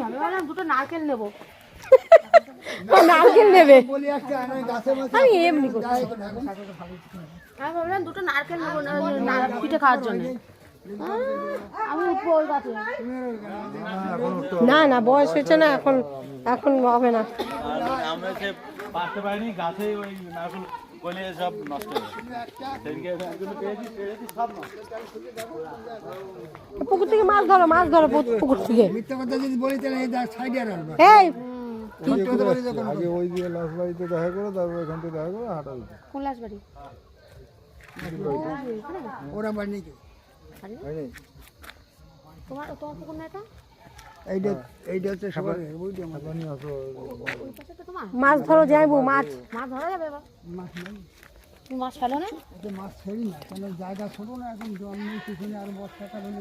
ভাবলাম দুটো নারকেল নেব। নারকেল নেবে। আমি এমনি করছি। আমি ভাবলাম দুটো নারকেল নেব পিঠে খাওয়ার জন্য। না না বয়স হয়েছে না এখন এখন হবে না। আমরা সে পারতে পারিনি গাছে ওই নারকেল গলে সব নষ্ট হয়ে গেছে সেদিনকে একজন পেয়েছি পেয়েছি সব নষ্ট। পুকুর থেকে মাছ ধরো মাছ ধরো পুকুর থেকে। মিথ্যা কথা যদি বলি তাহলে এই সাইডে আর এই! সত্যি কথা বলি যখন আগে ওই দিয়ে লাশ বাড়িতে দেখা করে তারপর এখান থেকে দেখা করে হাঁটা দিতে কোন লাশ ওরা বাড়ি নাকি তোমার তোমার পুকুর না এটা এইটা এইটা হচ্ছে মাছ ধরো যাইবো মাছ। মাছ ধরা যাবে মাছ নেই। মাছ ফেলো না? মাছ ফেলি না কেন জায়গা ছোট না এখন জল নেই পিছনে আর বর্ষাকাল হলে